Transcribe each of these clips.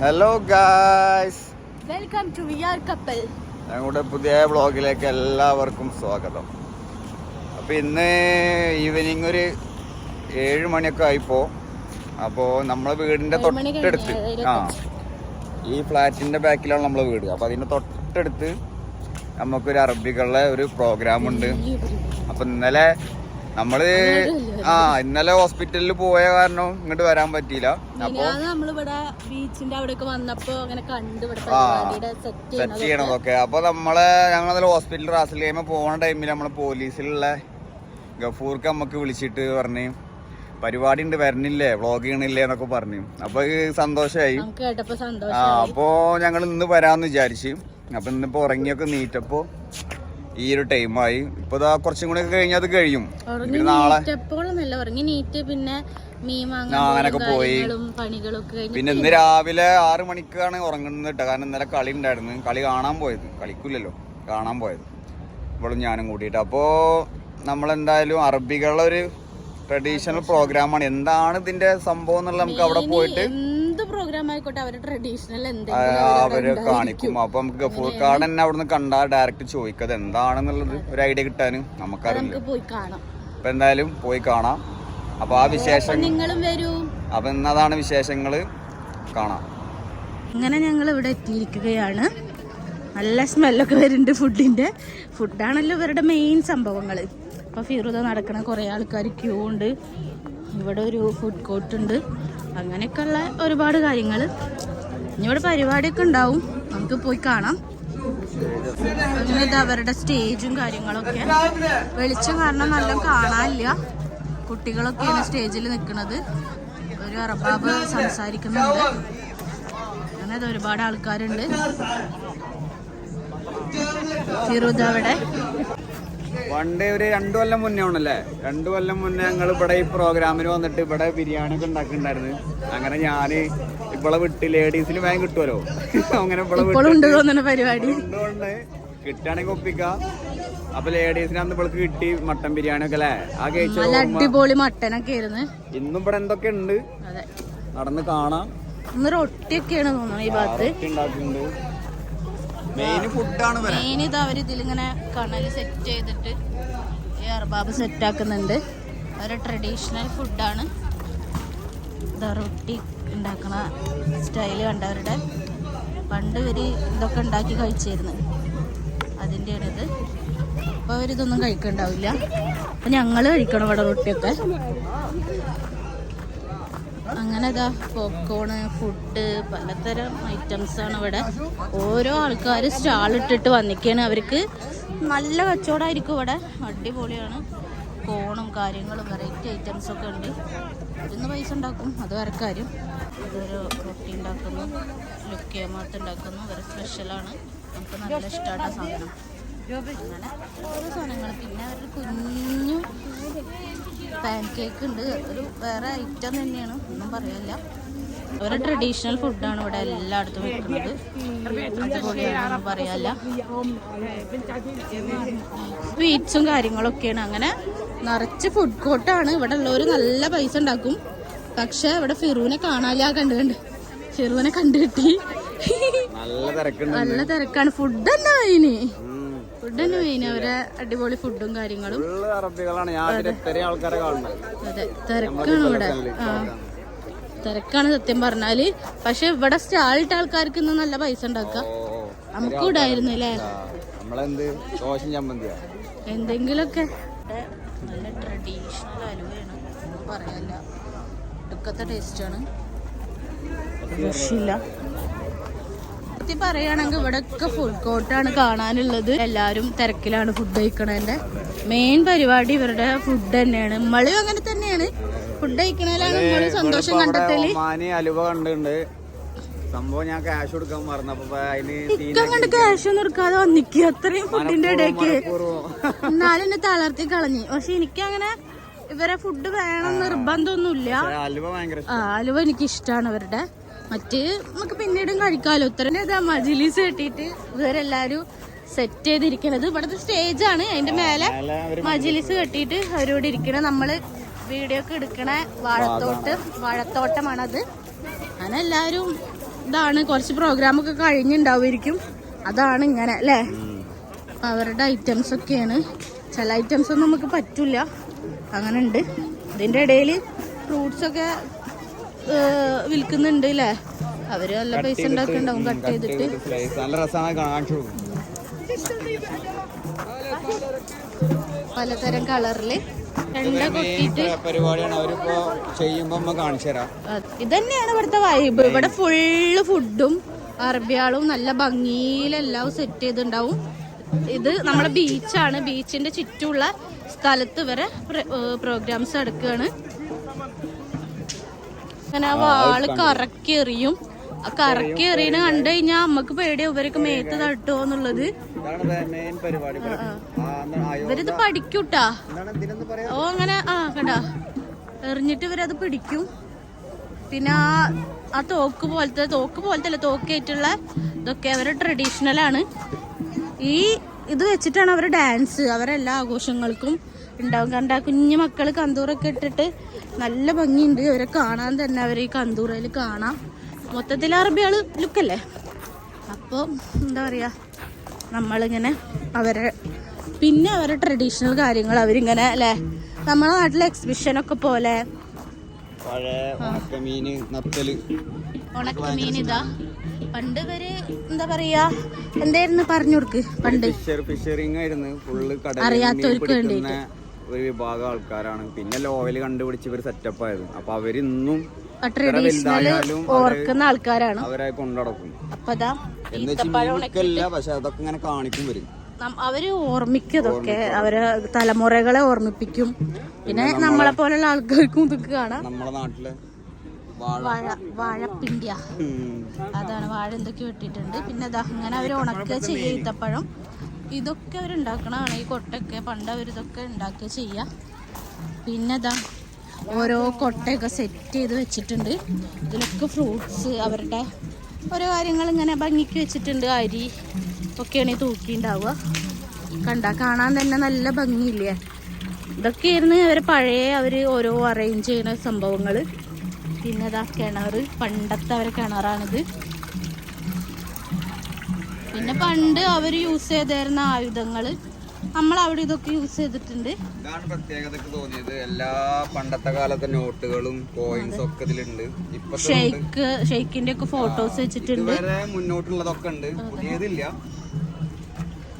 Hello guys welcome to V R കപ്പൽ ഞങ്ങളുടെ പുതിയ വ്ളോഗിലേക്ക് എല്ലാവർക്കും സ്വാഗതം. അപ്പോൾ ഇന്ന് ഈവനിങ് ഒരു ഏഴ് മണിയൊക്കെ ആയിപ്പോ. അപ്പോൾ നമ്മളെ വീടിന്റെ തൊട്ടടുത്ത്. ആ. ഈ ഫ്ലാറ്റിന്റെ ബാക്കിലാണ് നമ്മളെ വീട്. അപ്പോൾ അതിന്റെ തൊട്ടടുത്ത് നമുക്കൊരു അറബികളുടെ ഒരു പ്രോഗ്രാം ഉണ്ട് അപ്പോൾ ഇന്നലെ നമ്മൾ ആ ഇന്നലെ ഹോസ്പിറ്റലിൽ പോയ കാരണം ഇങ്ങോട്ട് വരാൻ പറ്റിയില്ല. അപ്പൊ നമ്മളിവിടെ ബീച്ചിന്റെ അവിടെയൊക്കെ വന്നപ്പോ അങ്ങനെ കണ്ട് സെറ്റ് ചെയ്യണതൊക്കെ. അപ്പൊ നമ്മളെ ഞങ്ങളതിൽ ഹോസ്പിറ്റൽ റാസൽ ഗെയിമ പോണ ടൈമിൽ നമ്മളെ പോലീസിലുള്ള ഗഫൂർക്ക് നമുക്ക് വിളിച്ചിട്ട് പറഞ്ഞു പരിപാടി ഉണ്ട് വരണില്ലേ? വ്ളോഗ് ചെയ്യണില്ലേ? എന്നൊക്കെ പറഞ്ഞു. അപ്പൊ സന്തോഷമായി ആ അപ്പോ ഞങ്ങൾ ഇന്ന് വരാന്ന് വിചാരിച്ചു. അപ്പൊ ഇന്നിപ്പോ ഉറങ്ങിയൊക്കെ നീറ്റപ്പോ ഈ ഒരു ടൈമായി. ഇപ്പൊ ഇതാ കുറച്ചും കൂടി കഴിഞ്ഞാൽ അത് കഴിയും. നാളെ പിന്നെ അങ്ങനൊക്കെ പോയി. പിന്നെ ഇന്ന് രാവിലെ ആറു മണിക്കാണ് ഉറങ്ങുന്നത് കേട്ടോ കാരണം ഇന്നലെ കളി ഉണ്ടായിരുന്നു. കളി കാണാൻ പോയത്. കളിക്കില്ലല്ലോ. കാണാൻ പോയത്. ഇവളും ഞാനും കൂട്ടിയിട്ട് അപ്പോൾ നമ്മളെന്തായാലും അറബികളുടെ ഒരു ട്രഡീഷണൽ പ്രോഗ്രാമാണ്. എന്താണ് ഇതിന്റെ സംഭവം എന്നുള്ളത് നമുക്ക് അവിടെ പോയിട്ട് ആയിക്കോട്ടെ അവരുടെ ട്രഡീഷണൽ എന്തെങ്കിലും അവർ കാണിക്കും. അപ്പൊ നമുക്ക് ഗഫൂർ കാർഡ് തന്നെ അവിടുന്ന് കണ്ടാ ഡയറക്റ്റ് ചോദിക്കത് എന്താണെന്നുള്ളത് ഒരു ഐഡിയ കിട്ടാനും? നമുക്കറിയാം നമുക്ക് പോയി കാണാം. അപ്പൊ എന്തായാലും പോയി കാണാം. അപ്പൊ ആ വിശേഷം നിങ്ങളും വരൂ. അപ്പൊ ഇന്നതാണ് വിശേഷങ്ങൾ. കാണാം. അങ്ങനെ ഞങ്ങൾ ഇവിടെ എത്തിയിരിക്കുകയാണ്. നല്ല സ്മെല്ലൊക്കെ വരുന്നുണ്ട് ഫുഡിന്റെ ഫുഡാണല്ലോ ഇവരുടെ മെയിൻ സംഭവങ്ങൾ അപ്പോൾ ഫിറുത നടക്കണ കുറേ ആൾക്കാർ ക്യൂ ഉണ്ട്. ഇവിടെ ഒരു ഫുഡ് കോർട്ട് ഉണ്ട്. അങ്ങനെയൊക്കെയുള്ള ഒരുപാട് കാര്യങ്ങൾ ഇവിടെ പരിപാടിയൊക്കെ ഉണ്ടാവും. നമുക്ക് പോയി കാണാം. അവരുടെ സ്റ്റേജും കാര്യങ്ങളൊക്കെ. വെളിച്ചം കാരണം നല്ല കാണാനില്ല. കുട്ടികളൊക്കെയാണ് സ്റ്റേജിൽ നിൽക്കുന്നത് ഒരു അറബാബ് സംസാരിക്കുന്നുണ്ട്. അങ്ങനെ ഒരുപാട് ആൾക്കാരുണ്ട്. ഫിറൂദ് അവിടെ. വൺ ഡേ ഒരു രണ്ടു കൊല്ലം മുന്നേ ആണല്ലേ രണ്ടു കൊല്ലം മുന്നേ ഞങ്ങൾ ഇവിടെ ഈ പ്രോഗ്രാമിന് വന്നിട്ട് ഇവിടെ ബിരിയാണി ഒക്കെ ഉണ്ടാക്കിണ്ടായിരുന്നു അങ്ങനെ ഞാൻ ഇവളെ വിട്ട് ലേഡീസിന് വേഗം കിട്ടുമല്ലോ അങ്ങനെ ഇവളെ പരിപാടി. കിട്ടുകയാണെങ്കിൽ ഒപ്പിക്കാം. അപ്പൊ ലേഡീസിന് അന്ന് ഇവൾക്ക് കിട്ടി മട്ടൻ ബിരിയാണി ഒക്കെ അല്ലേ? ആ കഴിച്ച അടിപൊളി മട്ടനൊക്കെ ആയിരുന്നു. ഇന്നും ഇവിടെ എന്തൊക്കെ ഉണ്ട്? നടന്ന് കാണാം. ഇന്ന് റൊട്ടിയൊക്കെയാണ് തോന്നുന്നത് ഈ ഭാഗത്ത്. ഉണ്ടാക്കുന്നുണ്ട്. മെയിൻ ഇത് അവർ ഇതിലിങ്ങനെ കണൽ സെറ്റ് ചെയ്തിട്ട് ഈ അർബാബ് സെറ്റ് ആക്കുന്നുണ്ട്. അവരുടെ ട്രഡീഷണൽ ഫുഡാണ് ഇതാ റൊട്ടി ഉണ്ടാക്കണ സ്റ്റൈൽ കണ്ടവരുടെ. പണ്ട് ഇവർ ഇതൊക്കെ ഉണ്ടാക്കി കഴിച്ചിരുന്നു. അതിന്റെയാണ് ഇത് അപ്പോൾ അവരിതൊന്നും കഴിക്കണ്ടാവില്ല. അപ്പം ഞങ്ങൾ കഴിക്കണം ഇവിടെ റൊട്ടിയൊക്കെ. അങ്ങനെ ഇതാ പോപ്കോണ് ഫുഡ് പലതരം ഐറ്റംസ് ആണ് ഇവിടെ. ഓരോ ആൾക്കാർ സ്റ്റാൾ ഇട്ടിട്ട് വന്നിക്കാണ്. അവർക്ക് നല്ല കച്ചവടമായിരിക്കും ഇവിടെ. അടിപൊളിയാണ്. കോണും കാര്യങ്ങളും വെറൈറ്റി ഐറ്റംസ് ഒക്കെ ഉണ്ട്. ഇന്ന് പൈസ ഉണ്ടാക്കും. അത് കാര്യം. ഇതൊരു റൊട്ടി ഉണ്ടാക്കുന്നു ലുക്കേമാത്ത് ഉണ്ടാക്കുന്നു. വേറെ സ്പെഷ്യലാണ് നമുക്ക് നല്ല ഇഷ്ടമായിട്ട സാധനം. അങ്ങനെ ഓരോ സാധനങ്ങൾ. പിന്നെ അവരുടെ കുഞ്ഞു പാൻ കേക്ക് ഉണ്ട്. ഒരു വേറെ ഐറ്റം തന്നെയാണ്. ഒന്നും പറയാനില്ല ഒരു ട്രഡീഷണൽ ഫുഡാണ് ഇവിടെ എല്ലായിടത്തും വെക്കുന്നത് അടിപൊളിയാണെന്നും പറയാനില്ല സ്വീറ്റ്സും കാര്യങ്ങളൊക്കെയാണ് അങ്ങനെ. നിറച്ച് ഫുഡ് കോർട്ടാണ് ഇവിടെ ഉള്ളവർ നല്ല പൈസ ഉണ്ടാക്കും. പക്ഷെ ഇവിടെ ഫിറൂനെ കാണാനില്ല കണ്ടുകണ്ട് കണ്ട് ഫിറൂനെ കണ്ടു കിട്ടി നല്ല തിരക്കാണ്. ഫുഡ് തന്നെ ഉം. ഫുഡ് തന്നെ മെയിൻ അവരെ അടിപൊളി ഫുഡും കാര്യങ്ങളും. അറബികളാണ്. ആൾക്കാരെ കാണുന്നത് അതെ. തിരക്കാണ് ഇവിടെ. ആ. തിരക്കാണ് സത്യം പറഞ്ഞാൽ. പക്ഷെ ഇവിടെ സ്റ്റാളിട്ട ആൾക്കാർക്ക് ഇന്ന് നല്ല പൈസ ഉണ്ടാക്കാം നമുക്ക് ഇടായിരുന്നു അല്ലേ? എന്തെങ്കിലൊക്കെ. നല്ല ട്രഡീഷണൽ അലുവയാണ് പറയാല്ല. പറയാനില്ല ഒടുക്കത്തെ ടേസ്റ്റാണ് രക്ഷയില്ല സത്യം പറയുകയാണെങ്കിൽ ഇവിടെ ഒക്കെ ഫുഡ് കോർട്ടാണ് കാണാനുള്ളത്. എല്ലാവരും തിരക്കിലാണ് ഫുഡ് കഴിക്കണതിന്റെ. മെയിൻ പരിപാടി ഇവരുടെ ഫുഡ് തന്നെയാണ്. നമ്മളും അങ്ങനെ തന്നെയാണ്. ഫുഡ് കഴിക്കണതിലാണ് നമ്മൾ സന്തോഷം കണ്ടെത്തൽ. അലുവ കണ്ടുണ്ട് സംഭവം ഞാൻ ക്യാഷ് കൊടുക്കാൻ മറന്നപ്പോ അതിന് ക്യാഷ് ഒന്നും എടുക്കാതെ വന്നിക്കുക അത്രയും ഫുഡിന്റെ ഇടയ്ക്ക്. എന്നാലും എന്നെ തളർത്തി കളഞ്ഞു. പക്ഷെ എനിക്ക് അങ്ങനെ ഇവരെ ഫുഡ് വേണം നിർബന്ധമൊന്നുമില്ല. അലുവ എനിക്ക് ഇഷ്ടമാണ് അവരുടെ മറ്റ് നമുക്ക് പിന്നീടും കഴിക്കാമല്ലോ ഉത്തര ഇതാ മജിലീസ് കെട്ടിയിട്ട് ഇവരെല്ലാരും സെറ്റ് ചെയ്തിരിക്കണത്. ഇവിടുത്തെ ആണ്. അതിന്റെ മേലെ മജിലീസ് കെട്ടിയിട്ട് അവരോട് ഇരിക്കണ നമ്മൾ വീഡിയോ ഒക്കെ എടുക്കണ വാഴത്തോട്ട് വാഴത്തോട്ടമാണത്. അങ്ങനെ എല്ലാരും ഇതാണ്. കുറച്ച് പ്രോഗ്രാം ഒക്കെ കഴിഞ്ഞിണ്ടാവുമായിരിക്കും. അതാണ് ഇങ്ങനെ അല്ലേ? അവരുടെ ഐറ്റംസ് ഒക്കെയാണ്. ചില ഐറ്റംസ് ഒന്നും നമുക്ക് പറ്റില്ല അങ്ങനെ ഉണ്ട് ഇതിന്റെ ഇടയിൽ ഫ്രൂട്ട്സ് ഒക്കെ ഏഹ്, വിൽക്കുന്നുണ്ട് അല്ലേ അവർ നല്ല പൈസ ഉണ്ടാക്കുന്നുണ്ടാവും കട്ട് ചെയ്തിട്ട്. നല്ല പലതരം കളറിൽ പരിപാടിയാണ് അവരിപ്പോ ചെയ്യുമ്പോ നമ്മ കാണിച്ചു തരാം. ഇതന്നെയാണ് തന്നെയാണ് ഇവിടുത്തെ വൈബ് ഇവിടെ ഫുള്ള് ഫുഡും അറബിയാളും നല്ല ഭംഗിയിലെല്ലാം സെറ്റ് ചെയ്തിണ്ടാവും ഇത് നമ്മുടെ ബീച്ചാണ് ബീച്ചിന്റെ ചുറ്റുമുള്ള സ്ഥലത്ത് വരെ പ്രോഗ്രാംസ് നടക്കുകയാണ്. അങ്ങനെ ആ വാൾ കറക്കി എറിയും. ആ കറക്കി എറിയണ കണ്ടു കഴിഞ്ഞാൽ അമ്മയ്ക്ക് പേടിയാ ഇവരൊക്കെ മേത്ത് തട്ടുമോ എന്നുള്ളത്. ഇവരിത് പഠിക്കൂട്ടാ. ഓ അങ്ങനെ ആ കണ്ടാ. എറിഞ്ഞിട്ട് ഇവരത് പിടിക്കും. പിന്നെ ആ ആ തോക്ക് പോലത്തെ തോക്ക് പോലത്തെ അല്ല തോക്കേറ്റുള്ള ഇതൊക്കെ അവരുടെ ട്രഡീഷണൽ ആണ്. ഈ ഇത് വെച്ചിട്ടാണ് അവർ ഡാൻസ് അവരെല്ലാ ആഘോഷങ്ങൾക്കും ഉണ്ടാവും. കണ്ട കുഞ്ഞു മക്കൾ കന്തൂറൊക്കെ ഇട്ടിട്ട് നല്ല ഭംഗിയുണ്ട്. അവരെ കാണാൻ തന്നെ അവർ ഈ കന്തൂറയിൽ കാണാം. മൊത്തത്തിൽ അറബികൾ ലുക്കല്ലേ അപ്പോൾ എന്താ പറയുക നമ്മളിങ്ങനെ അവരെ പിന്നെ അവരുടെ ട്രഡീഷണൽ കാര്യങ്ങൾ അവരിങ്ങനെ അല്ലേ? നമ്മളെ നാട്ടിലെ എക്സിബിഷനൊക്കെ പോലെ. ഉണക്കമീൻ ഇതാ. പണ്ട് ഇവർ എന്താ പറയാ എന്തായിരുന്നു പറഞ്ഞു കൊടുക്ക് പണ്ട്? ഫിഷറിംഗ് ആയിരുന്നു. ഫുള്ള് അറിയാത്തവർക്ക് വേണ്ടി ഒരു വിഭാഗം ആൾക്കാരാണ്. പിന്നെ ലോവൽ കണ്ടുപിടിച്ച് ഇവർ സെറ്റപ്പ് ആയിരുന്നു. അപ്പൊ അവരിന്നും ട്രഡീഷണൽ ഓർക്കുന്ന ആൾക്കാരാണ്. അവരെ കൊണ്ടടക്കും അപ്പൊ അതാ പക്ഷെ അതൊക്കെ ഇങ്ങനെ കാണിക്കും വരും അവർ ഓർമ്മിക്കതൊക്കെ. അവർ അവരെ തലമുറകളെ ഓർമ്മിപ്പിക്കും. പിന്നെ നമ്മളെ പോലുള്ള ആൾക്കാർക്കും ഇതൊക്കെ കാണാം. നമ്മുടെ നാട്ടിലെ വാഴ. വാഴ വാഴപ്പിണ്ടിയ. അതാണ് വാഴ എന്തൊക്കെ വെട്ടിയിട്ടുണ്ട്. പിന്നെ അങ്ങനെ അവർ ഉണക്കുക ചെയ്യുക ഈത്തപ്പഴം ഇതൊക്കെ അവർ ഉണ്ടാക്കണതാണ്. ഈ കൊട്ടൊക്കെ പണ്ട് അവർ ഇതൊക്കെ ഉണ്ടാക്കുക ചെയ്യുക. പിന്നെ അതാ ഓരോ കൊട്ടയൊക്കെ സെറ്റ് ചെയ്ത് വെച്ചിട്ടുണ്ട്. ഇതിലൊക്കെ ഫ്രൂട്ട്സ് അവരുടെ ഓരോ കാര്യങ്ങൾ ഇങ്ങനെ ഭംഗിക്ക് വെച്ചിട്ടുണ്ട്. അരി ഒക്കെയാണ് ഈ തൂക്കിണ്ടാവുക കണ്ട കാണാൻ തന്നെ നല്ല ഭംഗിയില്ലേ? ഇതൊക്കെയായിരുന്നു അവർ പഴയ അവർ ഓരോ അറേഞ്ച് ചെയ്യുന്ന സംഭവങ്ങൾ പിന്നെ ഇതാ കിണർ. പണ്ടത്തെ അവരെ കിണറാണിത്. പിന്നെ പണ്ട് അവർ യൂസ് ചെയ്തിരുന്ന ആയുധങ്ങൾ. നമ്മൾ അവിടെ ഇതൊക്കെ യൂസ് ചെയ്തിട്ടുണ്ട്. ഇതാണ് പ്രത്യേകതക്ക് തോന്നിയത്. എല്ലാ പണ്ടത്തെ കാലത്തെ നോട്ടുകളും കോയിൻസും ഒക്കെ ഇതിലുണ്ട്. ഇപ്പൊ ഷെയ്ക്ക് ഷെയ്ക്കിന്റെ ഒക്കെ ഫോട്ടോസ് വെച്ചിട്ടുണ്ട്. മുന്നോട്ടുള്ളതൊക്കെ ഉണ്ട്. പുതിയതില്ല.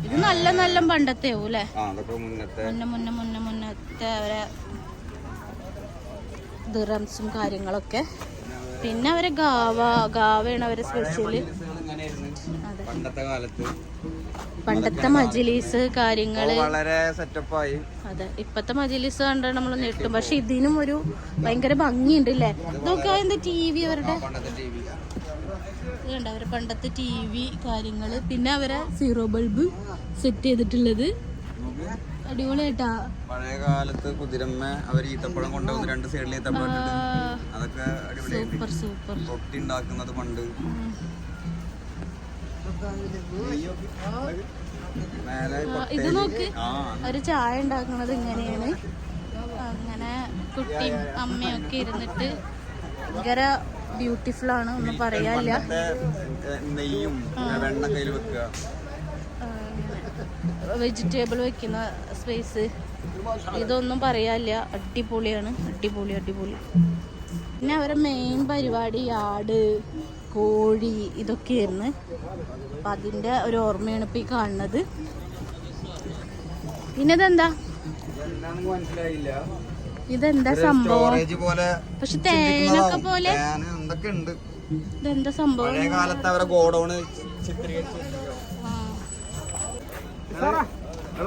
ഇത് നല്ല നല്ല പണ്ടത്തെ അല്ലേ മുന്നത്തെ മുന്നേ മുന്നേ മുന്നേ മുന്നത്തെ അവരെ ദിറംസും കാര്യങ്ങളൊക്കെ. പിന്നെ അവരെ ഗാവ ഗാവയാണ് അവരെ സ്പെഷ്യൽ പണ്ടത്തെ കാലത്ത് പണ്ടത്തെ മജിലീസ് കാര്യങ്ങൾ. വളരെ സെറ്റപ്പായി. അതെ. ഇപ്പത്തെ മജിലീസ് കണ്ട നമ്മൾ ഞെട്ടും. പക്ഷെ ഇതിനും ഒരു ഭയങ്കര ഭംഗിയുണ്ട് അല്ലേ ഇതൊക്കെ എന്താ ടി വി അവരുടെ? കണ്ടോ? അവരെ പണ്ടത്തെ ടി വി കാര്യങ്ങൾ. പിന്നെ അവരെ സീറോ ബൾബ് സെറ്റ് ചെയ്തിട്ടുള്ളത്. അടിപൊളിയായിട്ടാ. പഴയ കാലത്ത് കുതിരമ്മ അവർ ഈത്തപ്പഴം കൊണ്ടുവന്ന് രണ്ട് സൈഡിൽ ഈത്തപ്പഴം അതൊക്കെ സൂപ്പർ സൂപ്പർ. റൊട്ടി ഉണ്ടാക്കുന്നത് പണ്ട്. ഇത് നോക്ക്. ഒരു ചായ ഉണ്ടാക്കുന്നത് ഇങ്ങനെയാണ്. അങ്ങനെ കുട്ടിയും അമ്മയും ഒക്കെ ഇരുന്നിട്ട് ഭയങ്കര ബ്യൂട്ടിഫുൾ ആണ് ഒന്നും പറയാനില്ല. നെയ്യും വെണ്ണ കയ്യിൽ വെക്കുക. വെജിറ്റബിൾ വെക്കുന്ന സ്പേസ്. ഇതൊന്നും പറയാനില്ല. അടിപൊളിയാണ്. അടിപൊളി അടിപൊളി. പിന്നെ അവരെ മെയിൻ പരിപാടി ആട് കോഴി ഇതൊക്കെയായിരുന്നു. അപ്പം അതിന്റെ ഒരു ഓർമ്മയാണ് ഇപ്പോൾ ഈ കാണുന്നത്. പിന്നെ ഇതെന്താ? മനസ്സിലായില്ല ഇതെന്താ സംഭവം? പക്ഷെ തേനൊക്കെ പോലെ ഇതെന്താ സംഭവം? പഴയ കാലത്ത് അവരെ ഗോഡൌണ് ചിത്രീകരിച്ചു ആ.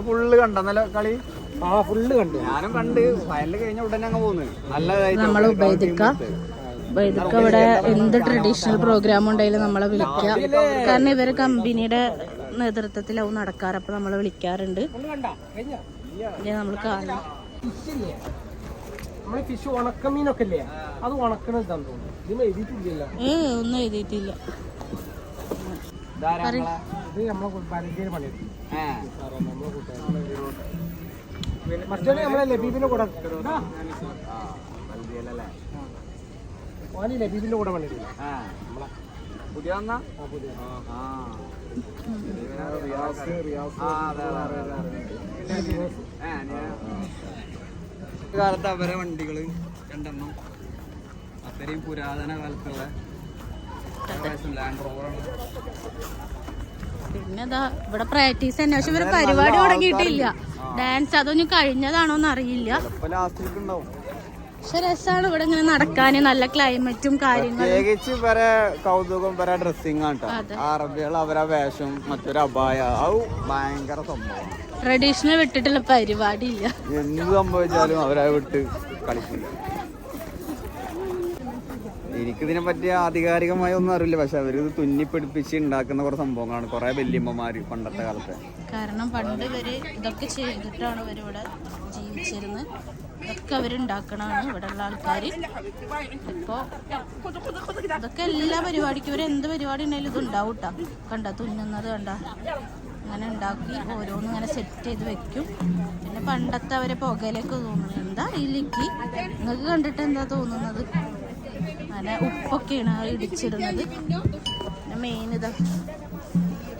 ഫുള്ള് കണ്ടെന്നല്ലോ കളി? ആ ഫുള്ള് കണ്ടു. ഞാനും കണ്ട്. ഫയലിൽ കഴിഞ്ഞ ഉടനെ അങ്ങ് നല്ലതായിട്ട് ഉപയോഗിക്ക ഉപയോഗിക്ക ഇവിടെ എന്ത് ട്രഡീഷണൽ പ്രോഗ്രാം ഉണ്ടെങ്കിലും നമ്മളെ വിളിക്കുക കാരണം ഇവർ കമ്പനിയുടെ നേതൃത്വത്തിലാവും നടക്കാറ്. അപ്പൊ നമ്മളെ വിളിക്കാറുണ്ട്. നമ്മൾ ഫിഷില്ലേ നമ്മളെ ഫിഷ് ഉണക്കമീനൊക്കെ ഇല്ലേ അത് തോന്നുന്നു. ഒന്നും എഴുതിയിട്ടില്ല. ഇത് നമ്മളെ പരഞ്ചേരി പണിയെടുക്കും നമ്മളെ മറ്റേ ലബീബിന്റെ കൂടെ. ഓന് ലബീബിന്റെ കൂടെ പണിയെടുക്കും പുതിയ കാലത്ത് അവരെ വണ്ടികൾ രണ്ടെണ്ണം. അത്രയും പുരാതന കാലത്തുള്ള ലാൻഡ് റോവറാണ് പിന്നെ ഇതാ ഇവിടെ പ്രാക്ടീസ് തന്നെ. പക്ഷെ ഇവർ പരിപാടി തുടങ്ങിയിട്ടില്ല. ഡാൻസ് അതൊന്നും കഴിഞ്ഞതാണോന്ന് അറിയില്ല. പക്ഷെ രസമാണ് ഇവിടെ ഇങ്ങനെ നടക്കാന്. നല്ല ക്ലൈമറ്റും കാര്യങ്ങളും. ഇവരെ കൗതുകം വരെ ഡ്രസ്സിങ് ട്ടോ. അറബികൾ അവരെ വേഷം മറ്റൊരു അപായ. ഭയങ്കര സംഭവം ട്രഡീഷണൽ വിട്ടിട്ടുള്ള പരിപാടി ഇല്ല എന്ത് സംഭവിച്ചാലും അവരെ വിട്ട് കളിക്കില്ല. എനിക്കിതിനെ പറ്റിയ ആധികാരികമായ ഒന്നും അറിയില്ല. പക്ഷെ അവരിത് തുന്നിപ്പിടിപ്പിച്ച് ഉണ്ടാക്കുന്ന കുറെ സംഭവങ്ങളാണ്. കുറേ വല്യമ്മമാര് പണ്ടത്തെ കാലത്തെ. കാരണം പണ്ട് ഇവർ ഇതൊക്കെ ചെയ്തിട്ടാണ് ഇവരിവിടെ ജീവിച്ചിരുന്നത്. ഇതൊക്കെ അവരുണ്ടാക്കണാണ് ഇവിടെ ഉള്ള ആൾക്കാർ ഇപ്പോൾ ഇതൊക്കെ എല്ലാ പരിപാടിക്കും ഇവർ എന്ത് പരിപാടി ഉണ്ടെങ്കിലും ഇത് ഉണ്ടാവും കേട്ടോ കണ്ട? തുന്നുന്നത് കണ്ട? അങ്ങനെ ഉണ്ടാക്കി ഓരോന്നും ഇങ്ങനെ സെറ്റ് ചെയ്ത് വെക്കും. പിന്നെ പണ്ടത്തെ അവരെ പുകയിലേക്ക് തോന്നുന്നത് എന്താ ഇതിലേക്ക് നിങ്ങൾക്ക് കണ്ടിട്ട് എന്താ തോന്നുന്നത്? അങ്ങനെ ഉപ്പൊക്കെയാണ് ഇടിച്ചിടുന്നത്. മെയിൻ ഇതാ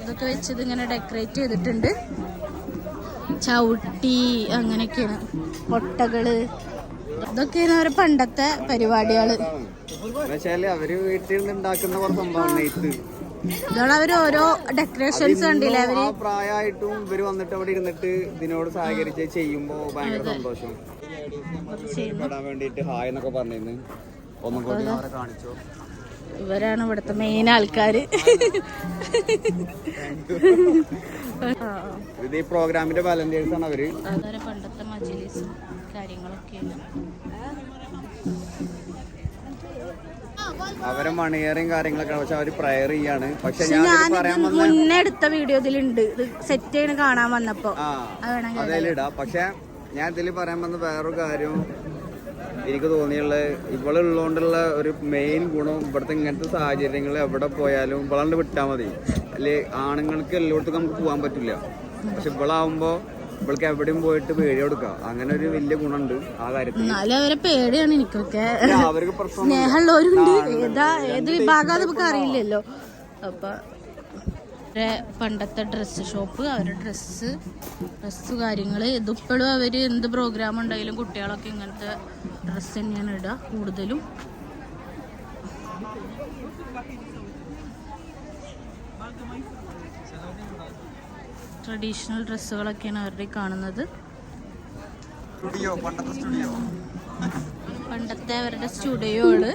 ഇതൊക്കെ വെച്ചത് ഇങ്ങനെ ഡെക്കറേറ്റ് ചെയ്തിട്ടുണ്ട്. ചവിട്ടി അങ്ങനെയൊക്കെയാണ്. കൊട്ടകൾ ഇതൊക്കെയാണ് അവരെ പണ്ടത്തെ പരിപാടികൾ. അവർ വീട്ടിൽ ഉണ്ടാക്കുന്ന ഇതാണ് അവർ ഓരോ ഡെക്കറേഷൻസ് കണ്ടില്ലേ അവർ? പ്രായമായിട്ടും ഇവർ വന്നിട്ട് അവിടെ ഇരുന്നിട്ട് ഇതിനോട് സഹകരിച്ച് ചെയ്യുമ്പോ ഭയങ്കര സന്തോഷം. വേണ്ടിട്ട് ഹായ് എന്നൊക്കെ പറഞ്ഞിരുന്നു. ഒന്നും കൂടി അവരെ കാണിച്ചു. ഇവരാണ് ഇവിടുത്തെ മെയിൻ ആൾക്കാര്. ആ, ഇത് ഈ പ്രോഗ്രാമിന്റെ വാലന്റിയേഴ്സ് ആണ് അവർ. പണ്ടത്തെ മജിലിസും കാര്യങ്ങളൊക്കെയാണ്. അവരെ മണിയറിയും കാര്യങ്ങളൊക്കെ പക്ഷെ അവർ പ്രയർ ചെയ്യാണ്. പക്ഷെ ഞാൻ മുന്നേ എടുത്ത വീഡിയോ ഇതിലുണ്ട്. ഇത് സെറ്റ് ചെയ്യണ കാണാൻ വന്നപ്പോ. ആ അത് വേണമെങ്കിൽ പക്ഷെ ഞാൻ ഇതിൽ പറയാൻ വന്ന വേറൊരു കാര്യം. എനിക്ക് തോന്നിയുള്ള ഇവളുള്ളതുകൊണ്ടുള്ള ഒരു മെയിൻ ഗുണം ഇവിടുത്തെ ഇങ്ങനത്തെ സാഹചര്യങ്ങൾ എവിടെ പോയാലും ഇവളണ്ട് വിട്ടാൽ മതി. അല്ലെ ആണുങ്ങൾക്ക് എല്ലായിടത്തും നമുക്ക് പോകാൻ പറ്റില്ല. പക്ഷെ ഇവളാവുമ്പോൾ ഇവൾക്ക് എവിടെയും പോയിട്ട് പേടി കൊടുക്കാം. അങ്ങനെ ഒരു വലിയ ഗുണമുണ്ട് ആ കാര്യത്തിൽ. അവരെ പേടിയാണ് എനിക്കൊക്കെ. അവർക്ക് പ്രശ്നം സ്നേഹമുള്ളവരുണ്ട്. ഏതാ ഏത് വിഭാഗം നമുക്ക് അറിയില്ലല്ലോ. അപ്പൊ പണ്ടത്തെ ഡ്രസ്സ് ഷോപ്പ് അവരുടെ ഡ്രസ്സ് ഡ്രസ്സ് കാര്യങ്ങൾ ഇതിപ്പോഴും അവർ എന്ത് പ്രോഗ്രാം ഉണ്ടെങ്കിലും കുട്ടികളൊക്കെ ഇങ്ങനത്തെ ഡ്രസ്സ് തന്നെയാണ് ഇടുക കൂടുതലും. ട്രഡീഷണൽ ഡ്രസ്സുകളൊക്കെയാണ് അവരുടെ കാണുന്നത്. പണ്ടത്തെ അവരുടെ സ്റ്റുഡിയോ ആണ്.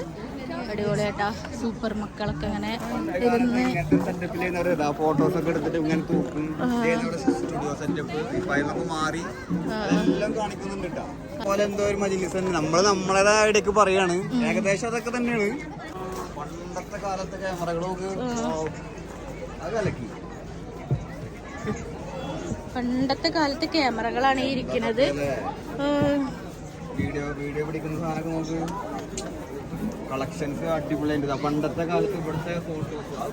അടിപൊളിയായിട്ടാ. സൂപ്പർ മക്കളൊക്കെ അങ്ങനെ ഇരുന്ന് ഫോട്ടോസ് ഒക്കെ എടുത്തിട്ട് ഇങ്ങനെ തൂക്കും. സ്റ്റുഡിയോ സെറ്റപ്പ് മാറി. എല്ലാം കാണിക്കുന്നുണ്ട് ട്ടോ. അതുപോലെ എന്തോ ഒരു മജിലിസ് തന്നെ നമ്മൾ നമ്മളേതായ ഇടയ്ക്ക് പറയാണ്. ഏകദേശം അതൊക്കെ തന്നെയാണ്. പണ്ടത്തെ കാലത്തെ ക്യാമറകളൊക്കെ അത് കലക്കി. പണ്ടത്തെ കാലത്തെ ക്യാമറകളാണ് ഈ ഇരിക്കുന്നത് വീഡിയോ വീഡിയോ പിടിക്കുന്ന സാധനമൊക്കെ നമുക്ക് കളക്ഷൻസ് അടിപൊളിയായിട്ട് പണ്ടത്തെ കാലത്ത് ഇവിടുത്തെ ഫോട്ടോസ് അത്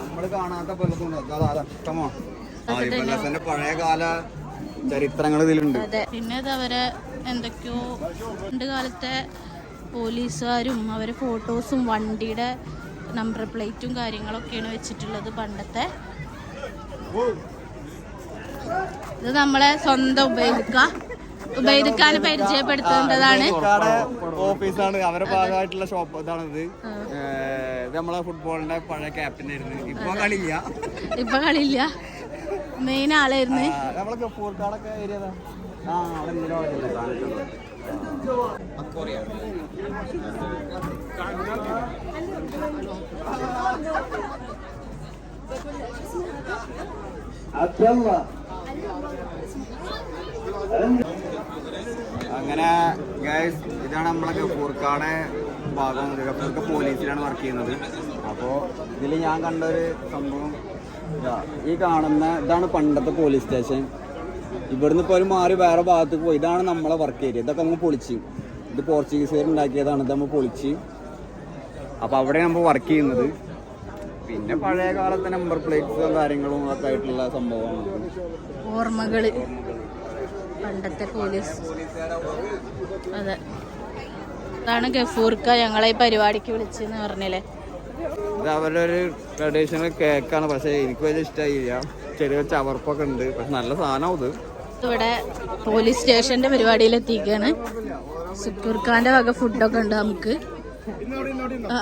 നമ്മൾ കാണാത്ത പലതും അതാ. ആദിപല്ലസന്റെ പഴയ കാല ചരിത്രങ്ങൾ ഇതിലുണ്ട്. പിന്നെ അവരെ എന്തൊക്കെയോ പണ്ട് കാലത്തെ പോലീസുകാരും അവരെ ഫോട്ടോസും വണ്ടിയുടെ നമ്പർ പ്ലേറ്റും കാര്യങ്ങളൊക്കെയാണ് വെച്ചിട്ടുള്ളത് പണ്ടത്തെ. ഇത് നമ്മളെ സ്വന്തം ഉപയോഗിക്ക. ഉപയോഗിക്കാൻ പരിചയപ്പെടുത്തേണ്ടതാണ്. ഓഫീസാണ്. അവരുടെ ഭാഗമായിട്ടുള്ള ഷോപ്പ് ഇതാണ് ഇത് ഇത് നമ്മളെ ഫുട്ബോളിന്റെ പഴയ ക്യാപ്റ്റൻ ആയിരുന്നു. ഇപ്പൊ കളിയില്ല. ഇപ്പൊ കളിയില്ല. മെയിൻ ആളായിരുന്നു. നമ്മളെ ഗഫൂർക്കാടൊക്കെ ഏരിയ ആ അവിടെ അങ്ങനെ ഗൈസ് ഇതാണ് നമ്മളെ ഗഫൂർക്കാടെ ഭാഗം. ഗഫൂർക്ക് പോലീസിലാണ് വർക്ക് ചെയ്യുന്നത്. അപ്പോൾ ഇതിൽ ഞാൻ കണ്ട ഒരു സംഭവം. ഈ കാണുന്ന ഇതാണ് പണ്ടത്തെ പോലീസ് സ്റ്റേഷൻ ഇവിടുന്ന് ഇപ്പോൾ ഒരു മാറി വേറെ ഭാഗത്തേക്ക് പോയി. ഇതാണ് നമ്മളെ വർക്ക് ഏരിയ ഇതൊക്കെ നമ്മൾ പൊളിച്ച്. ഇത് പോർച്ചുഗീസുകാർ ഉണ്ടാക്കിയതാണ് ഇത് നമ്മൾ പൊളിച്ച്. അപ്പോൾ അവിടെ നമ്മൾ വർക്ക് ചെയ്യുന്നത്. പിന്നെ പഴയ കാലത്തെ നമ്പർ പ്ലേറ്റ്സും കാര്യങ്ങളും ഒക്കെ ആയിട്ടുള്ള സംഭവമാണ് ഓർമ്മകൾ. പണ്ടത്തെ പോലീസ് അതെ അതാണ് ഗഫൂർക്ക ഞങ്ങളെ ഈ പരിപാടിക്ക് വിളിച്ചെന്ന് പറഞ്ഞില്ലേ ഇത് അവരുടെ ഒരു ട്രഡീഷണൽ കേക്കാണ് പക്ഷെ എനിക്ക് വലിയ ഇഷ്ടമായില്ല ചെറിയ ചവർപ്പൊക്കെ ഉണ്ട് പക്ഷെ നല്ല സാധനം ഇത് ഇവിടെ പോലീസ് സ്റ്റേഷന്റെ പരിപാടിയിൽ എത്തിക്കാണ് സുക്കൂർ ഖാന്റെ വക ഫുഡൊക്കെ ഉണ്ട് നമുക്ക് ആ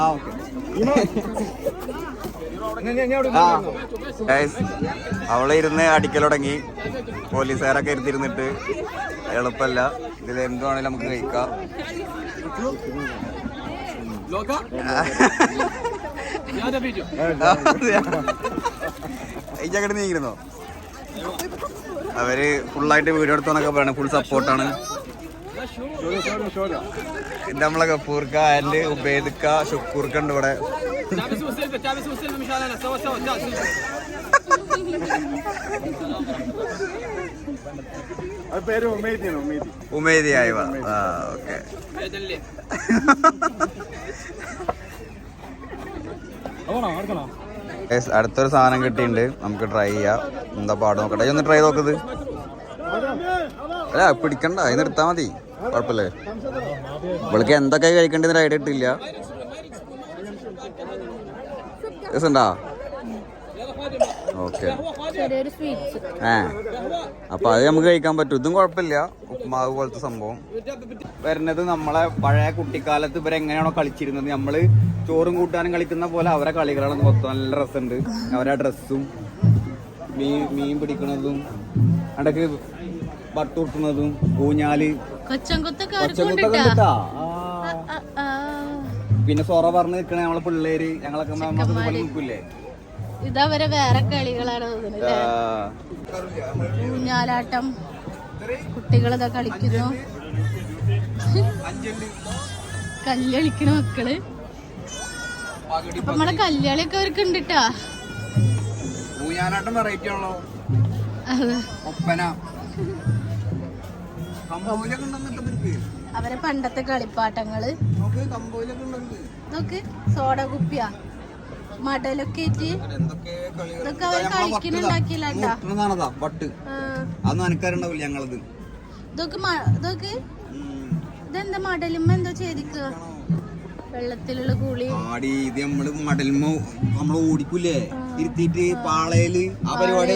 ആ അവളെ ഇരുന്ന് അടിക്കൽ തുടങ്ങി. പോലീസുകാരൊക്കെ ഇരുത്തിരുന്നിട്ട് എളുപ്പമല്ല ഇതിൽ എന്തുവാണെങ്കിലും നമുക്ക് കഴിക്കാം. ഇജങ്ങോട്ട് നീങ്ങിരുന്നോ അവർ ഫുള്ളായിട്ട് വീഡിയോ എടുത്തോന്നൊക്കെ പറയണേ. ഫുൾ സപ്പോർട്ടാണ് നമ്മളെ കപ്പൂർക്ക അല്ലെ ഉപേദിക്ക ഷുക്കൂർക്ക ഉണ്ട് ഇവിടെ അടുത്തൊരു സാധനം കിട്ടിയിട്ടുണ്ട് നമുക്ക് ട്രൈ ചെയ്യാം. എന്താ പാട് നോക്കട്ടെ. ഒന്ന് ട്രൈ നോക്കത് അല്ല പിടിക്കണ്ട. അതിന് എടുത്താ മതി. കുഴപ്പമില്ലേ. ഇവൾക്ക് എന്തൊക്കെ കഴിക്കേണ്ടതിന് ഐഡിയ ഇട്ടില്ല. രസണ്ടാ ഓക്കെ ഏ അപ്പൊ അത് നമുക്ക് കഴിക്കാൻ പറ്റും. ഇതും കുഴപ്പമില്ല. ഉപ്പുമാവ് പോലത്തെ സംഭവം. വരുന്നത് നമ്മളെ പഴയ കുട്ടിക്കാലത്ത് ഇവരെ എങ്ങനെയാണോ കളിച്ചിരുന്നത്. നമ്മൾ ചോറും കൂട്ടാനും കളിക്കുന്ന പോലെ അവരെ കളികളാണ് മൊത്തം നല്ല രസമുണ്ട്. അവരെ ഡ്രസ്സും മീൻ മീൻ പിടിക്കുന്നതും അടക്ക് വട്ടുർട്ടുന്നതും ഊഞ്ഞാൽ കൊച്ചങ്കുത്തൊക്കെ ആ. പിന്നെ സൊറ പറഞ്ഞു നിൽക്കണ നമ്മളെ പിള്ളേര്. ഞങ്ങളൊക്കെ നിൽക്കൂലേ ഇതവരെ വേറെ കളികളാണ് തോന്നുന്നത്. ഊഞ്ഞാലാട്ടം. കുട്ടികളിതാ കളിക്കുന്നു. കല്ല് കളിക്കണ മക്കൾ. അപ്പൊ നമ്മളെ കല്യാളിയൊക്കെ അവർക്ക് ഉണ്ട് ഊഞ്ഞാലാട്ടം വെറൈറ്റി ആണല്ലോ. ഒപ്പന. അവരെ പണ്ടത്തെ കളിപ്പാട്ടങ്ങൾ. നോക്ക് സോഡ കുപ്പിയ. മടലൊക്കെ ഇതൊക്കെ മുട്ടുന്നതാണതാ വട്ട് അതൊന്നും അനക്കാരുണ്ടാവില്ല ഞങ്ങളത്. ഇതൊക്കെ ഇതൊക്കെ ഇതെന്താ മടലുമ്മ എന്തോ ചെയ്തിക്കുക വെള്ളത്തിലുള്ള കുളി. ആടി ഇത് നമ്മൾ മടൽമ നമ്മൾ ഓടിക്കൂലേ? ഇരുത്തിട്ട് പാളയിൽ ആ പരിപാടി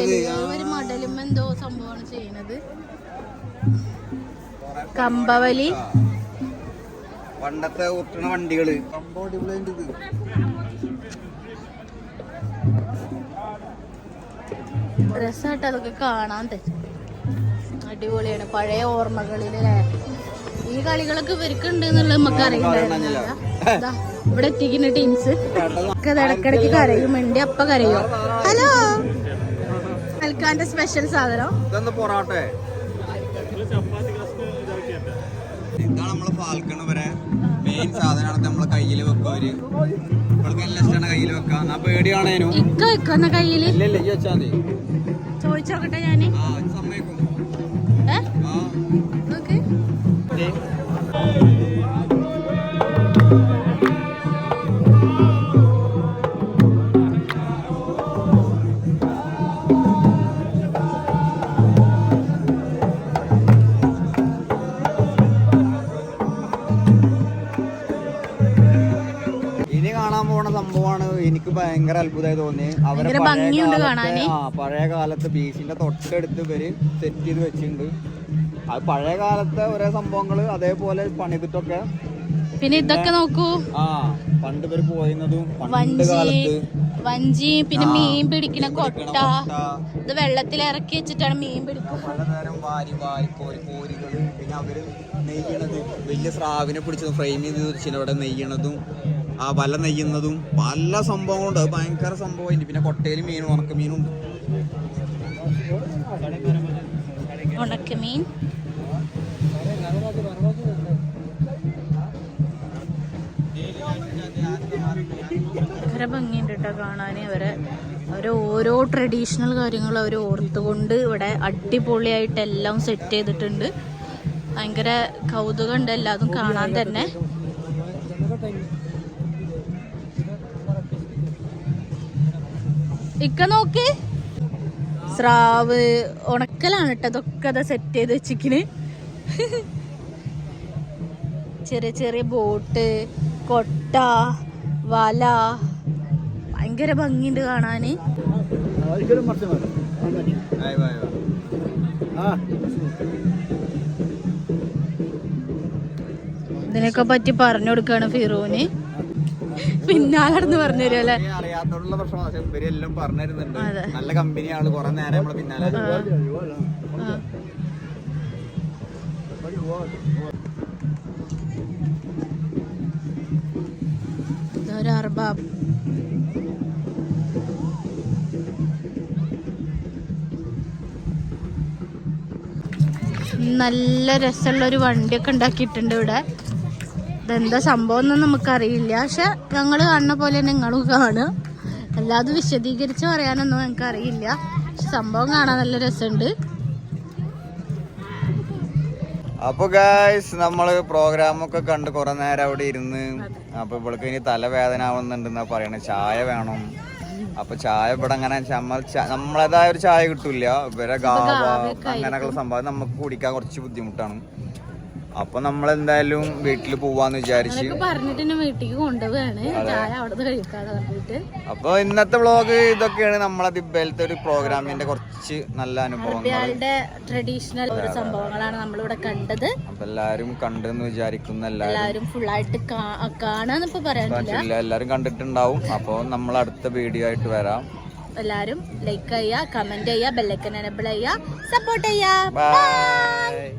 കമ്പവലി. പണ്ടത്തെ ഓട്ടണ വണ്ടികൾ. രസമായിട്ട് അതൊക്കെ കാണാൻ തരും അടിപൊളിയാണ്. പഴയ ഓർമ്മകളിലെ ഈ കളികളൊക്കെ ഇവർക്കുണ്ട് എന്നുള്ളത് നമുക്ക് അറിയില്ല ഇവിടെ എത്തിക്കുന്ന ടീംസ് ഒക്കെ ഇടക്കിടക്ക് കരയും. മിണ്ടി അപ്പ കരയോ. ഹലോ? നൽകാന്റെ സ്പെഷ്യൽ സാധനം. പൊറാട്ടെ നമ്മളെ ഫാൽക്കണ് വരെ മെയിൻ സാധനമാണ് നമ്മളെ കയ്യിൽ വെക്കുക അവർ ഇവൾക്ക് എല്ലാം ഇഷ്ടമാണ് കയ്യിൽ വെക്കാം എന്നാ പേടിയാണേനു ഇക്ക വെക്കുന്ന കയ്യിൽ? ഇല്ല ഇല്ല ഈ വെച്ചാ മതി. ചോദിച്ചോക്കട്ടെ ഞാൻ. ആ സമ്മതിക്കും. ഏ? ആ. നോക്ക്. ഭയങ്കര അത്ഭുതമായി തോന്നി. അവരെ പഴയ ഭംഗിയുണ്ട് കാലത്തെ- ആ പഴയ കാലത്ത് ബീച്ചിന്റെ തൊട്ടടുത്ത് ഇവർ സെറ്റ് ചെയ്ത് വെച്ചിട്ടുണ്ട്. അത് പഴയ കാലത്തെ ഓരോ സംഭവങ്ങൾ അതേപോലെ പണിതിട്ടൊക്കെ. പിന്നെ ഇതൊക്കെ നോക്കൂ. ആ പണ്ട് ഇവർ പോയിരുന്നതും പണ്ട് വഞ്ചി കാലത്ത്. വഞ്ചി പിന്നെ മീൻ പിടിക്കണ കൊട്ട. ഇത് വെള്ളത്തിൽ ഇറക്കി വെച്ചിട്ടാണ് മീൻ പിടിക്കുന്നത് പിന്നെ അവർ നെയ്യണത്. വലിയ സ്രാവിനെ പിടിച്ചത് ഫ്രെയിം ചെയ്ത് വെച്ചിട്ട് അവിടെ നെയ്യണതും. ആ വല നെയ്യുന്നതും പല സംഭവങ്ങളുണ്ട്. അത് ഭയങ്കര സംഭവം പിന്നെ കൊട്ടയിൽ മീനും ഉണക്ക ഉണക്കമീൻ. ഭയങ്കര ഭംഗിയുണ്ട് ഓരോ ട്രഡീഷണൽ കാര്യങ്ങൾ അവർ ഓർത്തുകൊണ്ട് ഇവിടെ അടിപൊളിയായിട്ട് എല്ലാം സെറ്റ് ചെയ്തിട്ടുണ്ട്. ഭയങ്കര കൗതുകമുണ്ട് എല്ലാതും കാണാൻ തന്നെ. ഇക്ക നോക്കി. സ്രാവ് ഉണക്കലാണ് കേട്ടോ അതൊക്കെ അതാ സെറ്റ് ചെയ്ത് വെച്ചിക്കിന്. ചെറിയ ചെറിയ ബോട്ട് കൊട്ട വല. ഭയങ്കര ഭംഗിയുണ്ട് കാണാന്. ഇതിനൊക്കെ പറ്റി പറഞ്ഞു കൊടുക്കാണ് ഫിറോന്. പിന്നാലടന്ന് പറഞ്ഞു തരും അല്ലെ പ്രശ്നം ഇവരെല്ലാം പറഞ്ഞു തരുന്നുണ്ട് നല്ല കമ്പനിയാണ്. കുറെ നേരം നമ്മളെ പിന്നാലെ അർബാബ്. നല്ല രസമുള്ള ഒരു വണ്ടിയൊക്കെ ഉണ്ടാക്കിയിട്ടുണ്ട് ഇവിടെ. ഇതെന്താ സംഭവം എന്ന് നമുക്കറിയില്ല. പക്ഷെ ഞങ്ങൾ കാണുന്ന പോലെ തന്നെ നിങ്ങളും കാണുക അല്ലാതെ വിശദീകരിച്ച് പറയാനൊന്നും ഞങ്ങൾക്ക് അറിയില്ല പക്ഷെ സംഭവം കാണാൻ നല്ല രസമുണ്ട്. അപ്പൊ ഗായ്സ് നമ്മൾ പ്രോഗ്രാം ഒക്കെ കണ്ട് കുറെ നേരം അവിടെ ഇരുന്ന് അപ്പൊ ഇവൾക്ക് ഇനി തലവേദന ആവുന്നുണ്ടെന്നാ പറയണേ. ചായ വേണം. അപ്പൊ ചായ ഇവിടെ അങ്ങനെ നമ്മൾ നമ്മളേതായ ഒരു ചായ കിട്ടൂല ഇവരെ ഗാവ അങ്ങനെയൊക്കെയുള്ള സംഭവം നമുക്ക് കുടിക്കാൻ കുറച്ച് ബുദ്ധിമുട്ടാണ്. അപ്പൊ നമ്മൾ എന്തായാലും വീട്ടിൽ പോവാന്ന് വിചാരിച്ച് അപ്പൊ ഇന്നത്തെ വ്ളോഗ് ഇതൊക്കെയാണ് നമ്മളെ ദിബയിലത്തെ ഒരു പ്രോഗ്രാമിന്റെ കുറച്ച് നല്ല അനുഭവങ്ങൾ ട്രഡീഷണൽ സംഭവങ്ങളാണ് നമ്മളിവിടെ കണ്ടത്. അപ്പൊ എല്ലാരും കണ്ടെന്ന് വിചാരിക്കുന്ന എല്ലാരും പറയാനില്ല പറ്റില്ല. എല്ലാരും കണ്ടിട്ടുണ്ടാവും. അപ്പൊ നമ്മൾ അടുത്ത വീഡിയോ ആയിട്ട് വരാം. എല്ലാരും ലൈക്ക് ചെയ്യുക കമന്റ് ചെയ്യുക ബെല്ലൈക്കൻ എനബിൾ ചെയ്യുക സപ്പോർട്ട് ചെയ്യുക. ബൈ